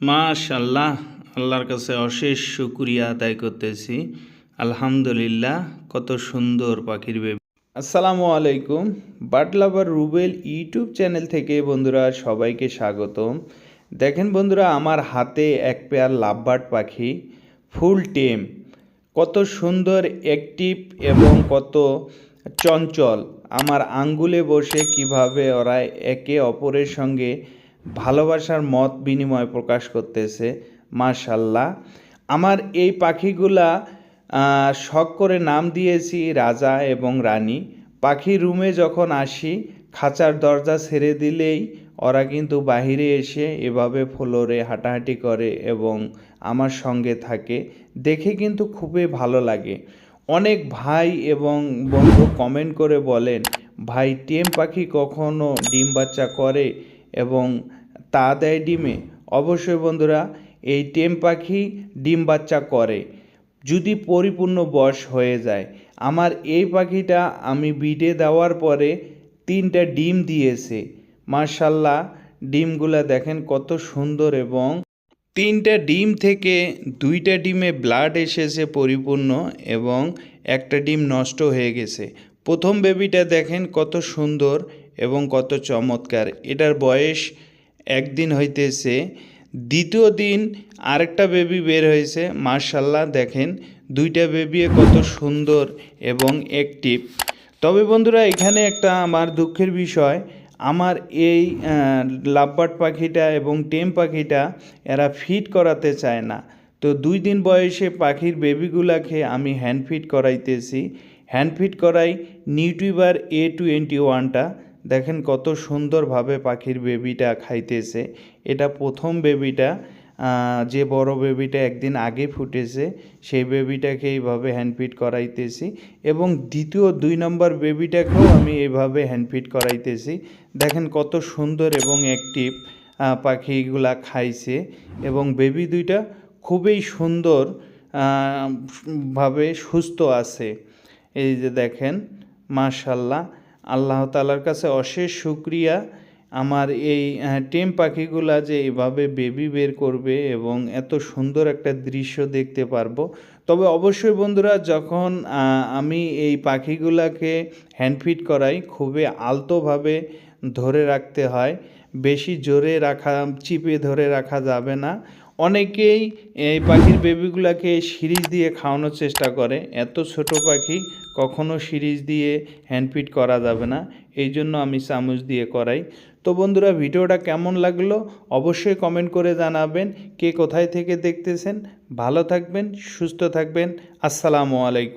মাশাল্লাহ আল্লাহর কাছে অশেষ শুক্রিয়া আদায় করতেছি। আলহামদুলিল্লাহ, কত সুন্দর পাখির বেবি। আসসালামু আলাইকুম bird lover Rubel YouTube channel থেকে বন্ধুরা সবাইকে স্বাগতম। দেখেন বন্ধুরা, আমার হাতে এক পেয়ার লাভবার্ড পাখি, ফুল টেম। কত সুন্দর অ্যাক্টিভ এবং কত চঞ্চল। আমার আঙ্গুলে বসে কীভাবে ওরা একে অপরের সঙ্গে ভালোবাসার মত বিনিময় প্রকাশ করতেছে, মাশাল্লাহ। আমার এই পাখিগুলা শখ করে নাম দিয়েছি রাজা এবং রানী। পাখি রুমে যখন আসি, খাঁচার দরজা ছেড়ে দিলেই ওরা কিন্তু বাহিরে এসে এভাবে ফ্লোরে হাঁটাহাঁটি করে এবং আমার সঙ্গে থাকে। দেখে কিন্তু খুবই ভালো লাগে। অনেক ভাই এবং বন্ধু কমেন্ট করে বলেন, ভাই, টেম পাখি কখনো ডিম বাচ্চা করে? এবং তা দেয় ডিমে। অবশ্যই বন্ধুরা, এই টেম পাখি ডিম বাচ্চা করে। যদি পরিপূর্ণ বয়স হয়ে যায়, আমার এই পাখিটা আমি বিটে দেওয়ার পরে তিনটা ডিম দিয়েছে। মার্শাল্লাহ ডিমগুলা দেখেন কত সুন্দর এবং তিনটা ডিম থেকে দুইটা ডিমে ব্লাড এসেছে পরিপূর্ণ এবং একটা ডিম নষ্ট হয়ে গেছে। প্রথম বেবিটা দেখেন কত সুন্দর এবং কত চমৎকার। এটার বয়স একদিন হইতেছে, দ্বিতীয় দিন আরেকটা বেবি বের হয়েছে মার্শাল্লাহ দেখেন, দুইটা বেবি কত সুন্দর এবং অ্যাক্টিভ তবে বন্ধুরা, এখানে একটা আমার দুঃখের বিষয়, আমার এই লাভবার্ড পাখিটা এবং টেম পাখিটা এরা ফিট করাতে চায় না। তো দুই দিন বয়সে পাখির বেবিগুলাকে আমি হ্যান্ড ফিট করাইতেছি। হ্যান্ড ফিট করাই নিউটিউবার এ টোয়েন্টি ওয়ানটা দেখেন কত সুন্দরভাবে পাখির বেবিটা খাইতেছে। এটা প্রথম বেবিটা যে বড় বেবিটা একদিন আগে ফুটেছে, সেই বেবিটাকে এইভাবে হ্যান্ডফিট করাইতেছি এবং দ্বিতীয় দুই নম্বর বেবিটাকেও আমি এইভাবে হ্যান্ডফিট করাইতেছি। দেখেন কত সুন্দর এবং অ্যাক্টিভ পাখিগুলা খাইছে এবং বেবি দুইটা খুবই সুন্দর ভাবে সুস্থ আছে। এই যে দেখেন, মাশাল্লাহ। আল্লাহ তালার কাছে অশেষ শুক্রিয়া। আমার এই টেম পাখিগুলা যে এভাবে বেবি বের করবে এবং এত সুন্দর একটা দৃশ্য দেখতে পারব। তবে অবশ্যই বন্ধুরা, যখন আমি এই পাখিগুলাকে হ্যান্ডফিট করাই, খুবই আলতোভাবে ধরে রাখতে হয়। বেশি জোরে রাখা, চিপে ধরে রাখা যাবে না। অনেকেই এই পাখির বেবিগুলাকে সিরিজ দিয়ে খাওয়ানোর চেষ্টা করে। এত ছোট পাখি কখনো সিরিজ দিয়ে হ্যান্ডফিট করা যাবে না, এই জন্য আমি চামচ দিয়ে করাই। তো বন্ধুরা, ভিডিওটা কেমন লাগল অবশ্যই কমেন্ট করে জানাবেন। কে কোথায় থেকে দেখতেছেন, ভালো থাকবেন, সুস্থ থাকবেন। আসসালামু আলাইকুম।